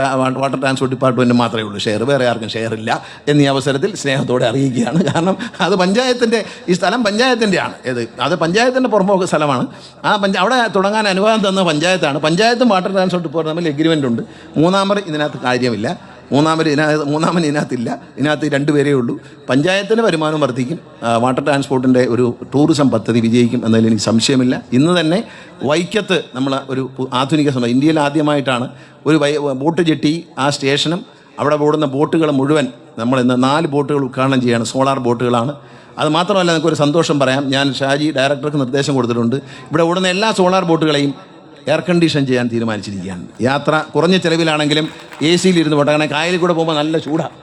S1: വാട്ടർ ട്രാൻസ്പോർട്ട് ഡിപ്പാർട്ട്മെന്റ് മാത്രമേ ഉള്ളൂ. ഷെയർ വേറെ ആർക്കും ഷെയർ ഇല്ല എന്നീ അവസരത്തിൽ സ്നേഹത്തോടെ അറിയിക്കുകയാണ്. കാരണം അത് പഞ്ചായത്തിന്റെ ഈ സ്ഥലം പഞ്ചായത്തിന്റെയാണ് ഇത് അത് പഞ്ചായത്തിന്റെ പുറമ്പോക്ക് സ്ഥലമാണ്. ആ പഞ്ച അവിടെ തുടങ്ങാൻ അനുവാദം തന്ന പഞ്ചായത്താണ്. പഞ്ചായത്തും വാട്ടർ ട്രാൻസ്പോർട്ട് ഡിപ്പാർട്ട്മെന്റ് എഗ്രിമെന്റ് ഉണ്ട്. മൂന്നാമത് ഇതിനകത്ത് കാര്യമില്ല. മൂന്നാമത് ഇതിനകത്ത് മൂന്നാമൻ ഇതിനകത്തില്ല. ഇതിനകത്ത് രണ്ടുപേരേ ഉള്ളൂ. പഞ്ചായത്തിന്റെ വരുമാനം വർദ്ധിക്കും. വാട്ടർ ട്രാൻസ്പോർട്ടിന്റെ ഒരു ടൂറിസം പദ്ധതി വിജയിക്കും എന്നതിൽ എനിക്ക് സംശയമില്ല. ഇന്ന് തന്നെ വൈക്കത്ത് നമ്മൾ ഒരു ആധുനിക സമയം ഇന്ത്യയിൽ ആദ്യമായിട്ടാണ് ഒരു ബോട്ട് ജെട്ടി ആ സ്റ്റേഷനും അവിടെ ഓടുന്ന ബോട്ടുകൾ മുഴുവൻ നമ്മൾ ഇന്ന് നാല് ബോട്ടുകൾ ഉദ്ഘാടനം ചെയ്യുകയാണ് സോളാർ ബോട്ടുകളാണ്. അത് മാത്രമല്ല ഒരു സന്തോഷം പറയാം. ഞാൻ ഷാജി ഡയറക്ടർക്ക് നിർദ്ദേശം കൊടുത്തിട്ടുണ്ട്. ഇവിടെ ഓടുന്ന എല്ലാ സോളാർ ബോട്ടുകളെയും എയർ കണ്ടീഷൻ ചെയ്യാൻ തീരുമാനിച്ചിരിക്കുകയാണ്. യാത്ര കുറഞ്ഞ ചിലവിലാണെങ്കിലും എ സിയിലിരുന്ന് പോട്ടെ. കാരണം കായലിൽ കൂടെ പോകുമ്പോൾ നല്ല ചൂടാണ്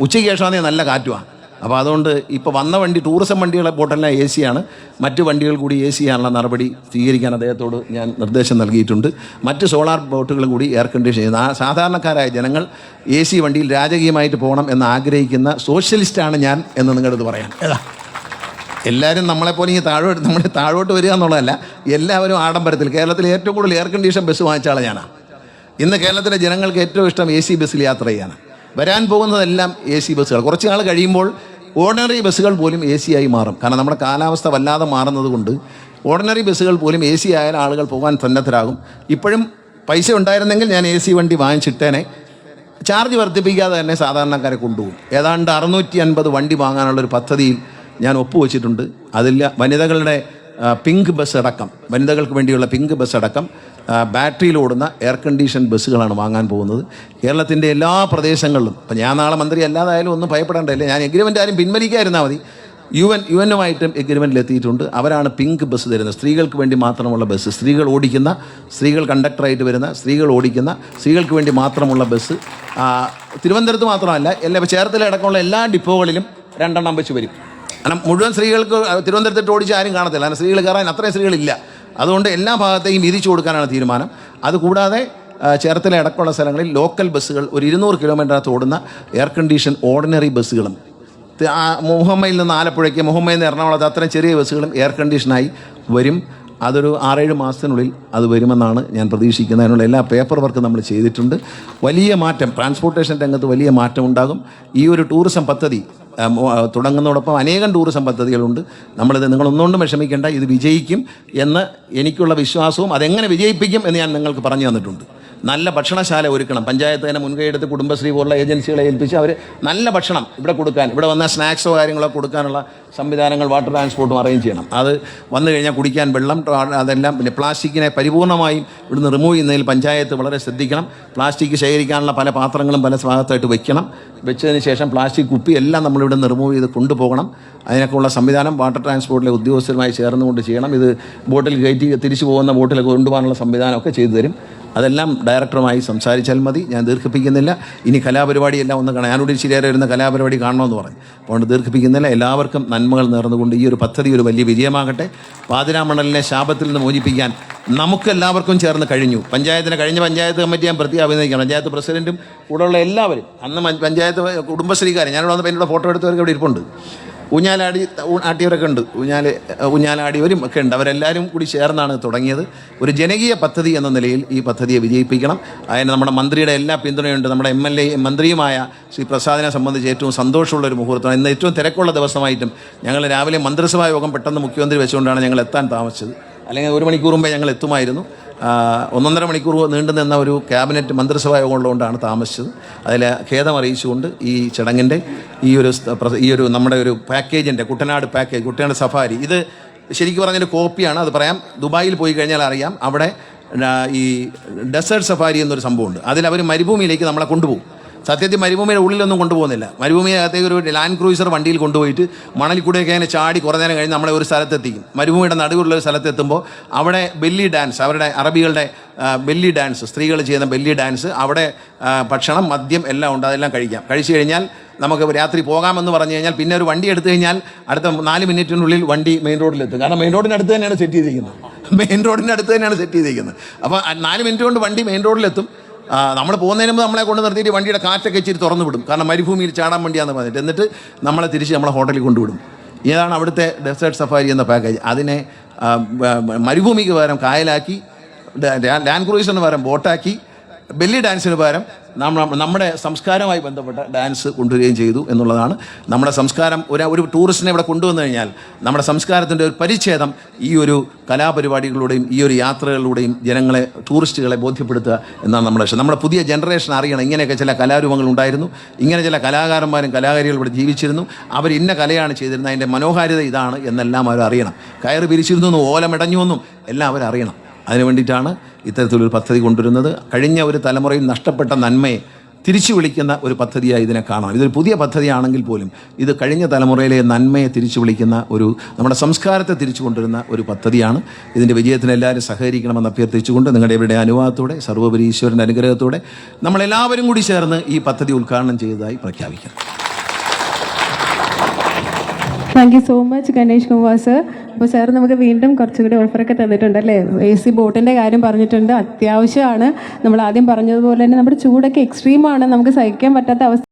S1: ഉച്ചയ്ക്ക് ശേഷമാണെങ്കിൽ നല്ല കാറ്റുമാണ് അപ്പോൾ അതുകൊണ്ട് ഇപ്പോൾ വന്ന വണ്ടി ടൂറിസം വണ്ടികളെ ബോട്ടെല്ലാം എ സിയാണ്. മറ്റ് വണ്ടികൾ കൂടി എ സി ആണുള്ള നടപടി സ്വീകരിക്കാൻ അദ്ദേഹത്തോട് ഞാൻ നിർദ്ദേശം നൽകിയിട്ടുണ്ട്. മറ്റ് സോളാർ ബോട്ടുകളും കൂടി എയർ കണ്ടീഷൻ ചെയ്യുന്ന. ആ സാധാരണക്കാരായ ജനങ്ങൾ എ സി വണ്ടിയിൽ രാജകീയമായിട്ട് പോകണം എന്ന് ആഗ്രഹിക്കുന്ന സോഷ്യലിസ്റ്റാണ് ഞാൻ എന്ന് നിങ്ങളത് പറയാം. ഏതാ? എല്ലാവരും നമ്മളെപ്പോലെ ഇനി താഴോട്ട് നമ്മുടെ താഴോട്ട് വരിക എന്നുള്ളതല്ല എല്ലാവരും ആഡംബരത്തിൽ കേരളത്തിൽ ഏറ്റവും കൂടുതൽ എയർ കണ്ടീഷൻ ബസ് വാങ്ങിച്ചാളെ ഞാനാണ് ഇന്ന് കേരളത്തിലെ ജനങ്ങൾക്ക് ഏറ്റവും ഇഷ്ടം എ സി ബസ്സിൽ യാത്ര ചെയ്യാനാണ് വരാൻ പോകുന്നതെല്ലാം എ സി ബസ്സുകൾ കുറച്ച് നാൾ കഴിയുമ്പോൾ ഓർഡിനറി ബസ്സുകൾ പോലും എ സി ആയി മാറും. കാരണം നമ്മുടെ കാലാവസ്ഥ വല്ലാതെ മാറുന്നത് കൊണ്ട് ഓർഡിനറി ബസ്സുകൾ പോലും എ സി ആയാൽ ആളുകൾ പോകാൻ സന്നദ്ധരാകും. ഇപ്പോഴും പൈസ ഉണ്ടായിരുന്നെങ്കിൽ ഞാൻ എ സി വണ്ടി വാങ്ങിച്ചിട്ടേനെ. ചാർജ് വർദ്ധിപ്പിക്കാതെ തന്നെ സാധാരണക്കാരെ കൊണ്ടുപോകും. ഏതാണ്ട് അറുന്നൂറ്റി അൻപത് വണ്ടി വാങ്ങാനുള്ളൊരു പദ്ധതിയിൽ ഞാൻ ഒപ്പുവെച്ചിട്ടുണ്ട്. അതിൽ വനിതകളുടെ പിങ്ക് ബസ് അടക്കം വനിതകൾക്ക് വേണ്ടിയുള്ള പിങ്ക് ബസ് അടക്കം ബാറ്ററിയിൽ ഓടുന്ന എയർ കണ്ടീഷൻ ബസ്സുകളാണ് വാങ്ങാൻ പോകുന്നത്. കേരളത്തിന്റെ എല്ലാ പ്രദേശങ്ങളിലും ഇപ്പം ഞാൻ നാളെ മന്ത്രി അല്ലാതായാലും ഒന്നും ഭയപ്പെടേണ്ടല്ലേ ഞാൻ എഗ്രിമെന്റ് ആരും പിൻവലിക്കാതിരുന്നാൽ മതി. യു എൻ യു എന്നുമായിട്ടും എഗ്രിമെന്റിൽ എത്തിയിട്ടുണ്ട്. അവരാണ് പിങ്ക് ബസ് തരുന്നത്. സ്ത്രീകൾക്ക് വേണ്ടി മാത്രമുള്ള ബസ്. സ്ത്രീകൾ ഓടിക്കുന്ന സ്ത്രീകൾ കണ്ടക്ടറായിട്ട് വരുന്ന സ്ത്രീകൾ ഓടിക്കുന്ന സ്ത്രീകൾക്ക് വേണ്ടി മാത്രമുള്ള ബസ്. തിരുവനന്തപുരത്ത് മാത്രമല്ല എല്ലാ ചേർത്തലടക്കമുള്ള എല്ലാ ഡിപ്പോകളിലും രണ്ടെണ്ണം വെച്ച് വരും. കാരണം മുഴുവൻ സ്ത്രീകൾക്ക് തിരുവനന്തപുരത്തിട്ട് ഓടിച്ച് ആരും കാണത്തില്ല. കാരണം സ്ത്രീകൾ കയറാൻ അത്രയും സ്ത്രീകളില്ല. അതുകൊണ്ട് എല്ലാ ഭാഗത്തെയും വീതിച്ചു കൊടുക്കാനാണ് തീരുമാനം. അതുകൂടാതെ ചേർത്തല അടക്കമുള്ള സ്ഥലങ്ങളിൽ ലോക്കൽ ബസ്സുകൾ ഒരു ഇരുന്നൂറ് കിലോമീറ്ററകത്ത് ഓടുന്ന എയർ കണ്ടീഷൻ ഓർഡിനറി ബസ്സുകളും. മുഹമ്മയിൽ നിന്ന് ആലപ്പുഴയ്ക്ക് മുഹമ്മയിൽ നിന്ന് എറണാകുളത്ത് അത്രയും ചെറിയ ബസ്സുകളും എയർ കണ്ടീഷനായി വരും. അതൊരു ആറേഴ് മാസത്തിനുള്ളിൽ അത് വരുമെന്നാണ് ഞാൻ പ്രതീക്ഷിക്കുന്നത്. അതിനുള്ള എല്ലാ പേപ്പർ വർക്ക് നമ്മൾ ചെയ്തിട്ടുണ്ട്. വലിയ മാറ്റം ട്രാൻസ്പോർട്ടേഷൻ രംഗത്ത് വലിയ മാറ്റം ഉണ്ടാകും ഈ ഒരു ടൂറിസം പദ്ധതി തുടങ്ങുന്നതോടൊപ്പം അനേകം ടൂറിസം പദ്ധതികളുണ്ട്. നമ്മളിത് നിങ്ങളൊന്നുകൊണ്ടും വിഷമിക്കേണ്ട ഇത് വിജയിക്കും എന്ന് എനിക്കുള്ള വിശ്വാസവും അതെങ്ങനെ വിജയിപ്പിക്കും എന്ന് ഞാൻ നിങ്ങൾക്ക് പറഞ്ഞു തന്നിട്ടുണ്ട്. നല്ല ഭക്ഷണശാല ഒരുക്കണം. പഞ്ചായത്ത് തന്നെ മുൻകൈയെടുത്ത് കുടുംബശ്രീ പോലുള്ള ഏജൻസികളെ ഏൽപ്പിച്ച് അവർ നല്ല ഭക്ഷണം ഇവിടെ കൊടുക്കാൻ ഇവിടെ വന്ന സ്നാക്സോ കാര്യങ്ങളോ കൊടുക്കാനുള്ള സംവിധാനങ്ങൾ വാട്ടർ ട്രാൻസ്പോർട്ടും അറേഞ്ച് ചെയ്യണം. അത് വന്നു കഴിഞ്ഞാൽ കുടിക്കാൻ വെള്ളം അതെല്ലാം പിന്നെ പ്ലാസ്റ്റിക്കിനെ പരിപൂർണമായും ഇവിടുന്ന് റിമൂവ് ചെയ്യുന്നതിൽ പഞ്ചായത്ത് വളരെ ശ്രദ്ധിക്കണം. പ്ലാസ്റ്റിക് ശേഖരിക്കാനുള്ള പല പാത്രങ്ങളും പല ഭാഗത്തായിട്ട് വെക്കണം. വെച്ചതിന് ശേഷം പ്ലാസ്റ്റിക് കുപ്പി എല്ലാം നമ്മളിവിടെ നിന്ന് റിമൂവ് ചെയ്ത് കൊണ്ടുപോകണം. അതിനൊക്കെയുള്ള സംവിധാനം വാട്ടർ ട്രാൻസ്പോർട്ടിലെ ഉദ്യോഗസ്ഥരുമായി ചേർന്നുകൊണ്ട് ചെയ്യണം. ഇത് ബോട്ടിൽ കയറ്റി തിരിച്ചു പോകുന്ന ബോട്ടിലൊക്കെ കൊണ്ടുപോകാനുള്ള സംവിധാനമൊക്കെ ചെയ്തു തരും. അതെല്ലാം ഡയറക്ടറുമായി സംസാരിച്ചാൽ മതി. ഞാൻ ദീർഘിപ്പിക്കുന്നില്ല. ഇനി കലാപരിപാടിയെല്ലാം ഒന്ന് കാണാം. ഞാനോട് ശരിയായി വരുന്ന കലാപരിപാടി കാണണമെന്ന് പറഞ്ഞു. അതുകൊണ്ട് ദീർഘിപ്പിക്കുന്നില്ല. എല്ലാവർക്കും നന്മകൾ നേർന്നുകൊണ്ട് ഈ ഒരു പദ്ധതി ഒരു വലിയ വിജയമാകട്ടെ. പാതിരാമണലിനെ ശാപത്തിൽ നിന്ന് മോചിപ്പിക്കാൻ നമുക്കെല്ലാവർക്കും ചേർന്ന് കഴിഞ്ഞു. പഞ്ചായത്തിന് കഴിഞ്ഞ പഞ്ചായത്ത് കമ്മിറ്റി ഞാൻ പ്രത്യേകം അഭിനയിക്കണം പഞ്ചായത്ത് പ്രസിഡന്റും കൂടെയുള്ള എല്ലാവരും അന്ന് പഞ്ചായത്ത് കുടുംബശ്രീക്കാരൻ ഞാനിവിടെ വന്നപ്പോൾ എന്നോട് ഫോട്ടോ എടുത്തവർക്ക് ഇവിടെ ഇരിപ്പുണ്ട്. ഊഞ്ഞാലാടി ആട്ടിയവരൊക്കെ ഉണ്ട്. ഊഞ്ഞാൽ ഊഞ്ഞാലാടിയവരും ഒക്കെ ഉണ്ട്. അവരെല്ലാവരും കൂടി ചേർന്നാണ് തുടങ്ങിയത്. ഒരു ജനകീയ പദ്ധതി എന്ന നിലയിൽ ഈ പദ്ധതിയെ വിജയിപ്പിക്കണം. അതിന് നമ്മുടെ മന്ത്രിയുടെ എല്ലാ പിന്തുണയുണ്ട്. നമ്മുടെ എം എൽ എ മന്ത്രിയുമായ ശ്രീ പ്രസാദിനെ സംബന്ധിച്ച് ഏറ്റവും സന്തോഷമുള്ള ഒരു മുഹൂർത്തം. ഇന്ന് ഏറ്റവും തിരക്കുള്ള ദിവസമായിട്ടും ഞങ്ങൾ രാവിലെ മന്ത്രിസഭാ യോഗം പെട്ടെന്ന് മുഖ്യമന്ത്രി വെച്ചുകൊണ്ടാണ് ഞങ്ങൾ എത്താൻ താമസിച്ചത്. അല്ലെങ്കിൽ ഒരു മണിക്കൂർ മുമ്പേ ഞങ്ങൾ എത്തുമായിരുന്നു. ഒന്നൊന്നര മണിക്കൂർ നീണ്ടു നിന്ന ഒരു ക്യാബിനറ്റ് മന്ത്രിസഭാ യോഗം ഉള്ളതുകൊണ്ടാണ് താമസിച്ചത്. അതിൽ ഖേദം അറിയിച്ചുകൊണ്ട് ഈ ചടങ്ങിന്റെ ഈ ഒരു ഈ ഒരു നമ്മുടെ ഒരു പാക്കേജിന്റെ കുട്ടനാട് പാക്കേജ് കുട്ടനാട് സഫാരി ഇത് ശരിക്കും പറഞ്ഞൊരു കോപ്പിയാണ്. അത് പറയാം ദുബായിൽ പോയി കഴിഞ്ഞാൽ അറിയാം അവിടെ ഈ ഡെസേർട്ട് സഫാരി എന്നൊരു സംഭവമുണ്ട്. അതിൽ അവർ മരുഭൂമിയിലേക്ക് നമ്മളെ കൊണ്ടുപോകും. സത്യത്തിൽ മരുഭൂമിയുടെ ഉള്ളിലൊന്നും കൊണ്ടുപോകുന്നില്ല. മരുഭൂമിയകത്തേക്ക് ഒരു ലാൻഡ് ക്രൂസർ വണ്ടിയിൽ കൊണ്ടുപോയിട്ട് മണലിൽ കൂടെയൊക്കെ അങ്ങനെ ചാടി കുറേ നേരം കഴിഞ്ഞ് നമ്മളെ ഒരു സ്ഥലത്തെത്തിക്കും. മരുഭൂമിയുടെ നടുവിലുള്ള ഒരു സ്ഥലത്തെത്തുമ്പോൾ അവിടെ ബെല്ലി ഡാൻസ് അവരുടെ അറബികളുടെ ബെല്ലി ഡാൻസ് സ്ത്രീകൾ ചെയ്യുന്ന ബെല്ലി ഡാൻസ് അവിടെ ഭക്ഷണം മദ്യം എല്ലാം ഉണ്ട് അതെല്ലാം കഴിക്കാം. കഴിച്ചു കഴിഞ്ഞാൽ നമുക്ക് രാത്രി പോകാമെന്ന് പറഞ്ഞു കഴിഞ്ഞാൽ പിന്നെ ഒരു വണ്ടി എടുത്തു കഴിഞ്ഞാൽ അടുത്ത നാല് മിനിറ്റിനുള്ളിൽ വണ്ടി മെയിൻ റോഡിലെത്തും കാരണം മെയിൻ റോഡിന് അടുത്ത് തന്നെയാണ് സെറ്റ് ചെയ്തിരിക്കുന്നത്. <laughs> മെയിൻ റോഡിന്റെ അടുത്ത് തന്നെയാണ് സെറ്റ് ചെയ്തിരിക്കുന്നത്. അപ്പോൾ നാല് മിനിറ്റ് കൊണ്ട് വണ്ടി മെയിൻ റോഡിലെത്തും നമ്മൾ പോകുന്നതിന് മുമ്പ് നമ്മളെ കൊണ്ട് നിർത്തിയിട്ട് വണ്ടിയുടെ കാറ്റൊക്കെ ഇച്ചിരി തുറന്നു വിടും. കാരണം മരുഭൂമിയിൽ ചാടാൻ വേണ്ടിയാന്ന് പറഞ്ഞിട്ട്. എന്നിട്ട് നമ്മളെ തിരിച്ച് നമ്മളെ ഹോട്ടലിൽ കൊണ്ടുവിടും. ഇതാണ് അവിടുത്തെ ഡെസേർട്ട് സഫാരി എന്ന പാക്കേജ് അതിനെ മരുഭൂമിക്ക് പകരം കായലാക്കി ലാൻഡ് ക്രൂയിസിന് പകരം ബോട്ടാക്കി ബെല്ലി ഡാൻസിന് പകരം നമ്മുടെ സംസ്കാരവുമായി ബന്ധപ്പെട്ട ഡാൻസ് കൊണ്ടുവരികയും ചെയ്തു എന്നുള്ളതാണ്. നമ്മുടെ സംസ്കാരം ഒരു ഒരു ടൂറിസ്റ്റിനെ ഇവിടെ കൊണ്ടുവന്നു കഴിഞ്ഞാൽ നമ്മുടെ സംസ്കാരത്തിന്റെ ഒരു പരിച്ഛേദം ഈ ഒരു കലാപരിപാടികളിലൂടെയും ഈ ഒരു യാത്രകളിലൂടെയും ജനങ്ങളെ ടൂറിസ്റ്റുകളെ ബോധ്യപ്പെടുത്തുക എന്നാണ് നമ്മുടെ ലക്ഷ്യം. നമ്മുടെ പുതിയ ജനറേഷൻ അറിയണം ഇങ്ങനെയൊക്കെ ചില കലാരൂപങ്ങൾ ഉണ്ടായിരുന്നു ഇങ്ങനെ ചില കലാകാരന്മാരും കലാകാരികളും ഇവിടെ ജീവിച്ചിരുന്നു. അവർ ഇന്ന കലയാണ് ചെയ്തിരുന്നത് അതിന്റെ മനോഹാരിത ഇതാണ് എന്നെല്ലാം അവർ അറിയണം. കയറ് പിരിച്ചിരുന്നു ഓലമിടഞ്ഞു എന്നും എല്ലാം അവരറിയണം അതിനു വേണ്ടിയിട്ടാണ് ഇത്തരത്തിലൊരു പദ്ധതി കൊണ്ടുവരുന്നത്. കഴിഞ്ഞ ഒരു തലമുറയിൽ നഷ്ടപ്പെട്ട നന്മയെ തിരിച്ചു വിളിക്കുന്ന ഒരു പദ്ധതിയായി ഇതിനെ കാണാം. ഇതൊരു പുതിയ പദ്ധതിയാണെങ്കിൽ പോലും ഇത് കഴിഞ്ഞ തലമുറയിലെ നന്മയെ തിരിച്ചു വിളിക്കുന്ന ഒരു നമ്മുടെ സംസ്കാരത്തെ തിരിച്ചു കൊണ്ടുവരുന്ന ഒരു പദ്ധതിയാണ്. ഇതിന്റെ വിജയത്തിന് എല്ലാവരും സഹകരിക്കണമെന്ന് അഭ്യർത്ഥിച്ചുകൊണ്ട് നിങ്ങളുടെ ഇവരുടെ അനുവാദത്തോടെ സർവപരി ഈശ്വരന്റെ അനുഗ്രഹത്തോടെ നമ്മളെല്ലാവരും കൂടി ചേർന്ന് ഈ പദ്ധതി ഉദ്ഘാടനം ചെയ്തതായി പ്രഖ്യാപിക്കാം.
S2: Thank you so much Ganesh Kumar sir അപ്പോൾ സാർ നമുക്ക് വീണ്ടും കുറച്ചുകൂടി ഓഫറൊക്കെ തന്നിട്ടുണ്ട് അല്ലേ എ സി ബോട്ടിന്റെ കാര്യം പറഞ്ഞിട്ടുണ്ട്. അത്യാവശ്യമാണ്. നമ്മൾ ആദ്യം പറഞ്ഞതുപോലെ തന്നെ നമ്മുടെ ചൂടൊക്കെ എക്സ്ട്രീമാണ് നമുക്ക് സഹിക്കാൻ പറ്റാത്ത അവസ്ഥ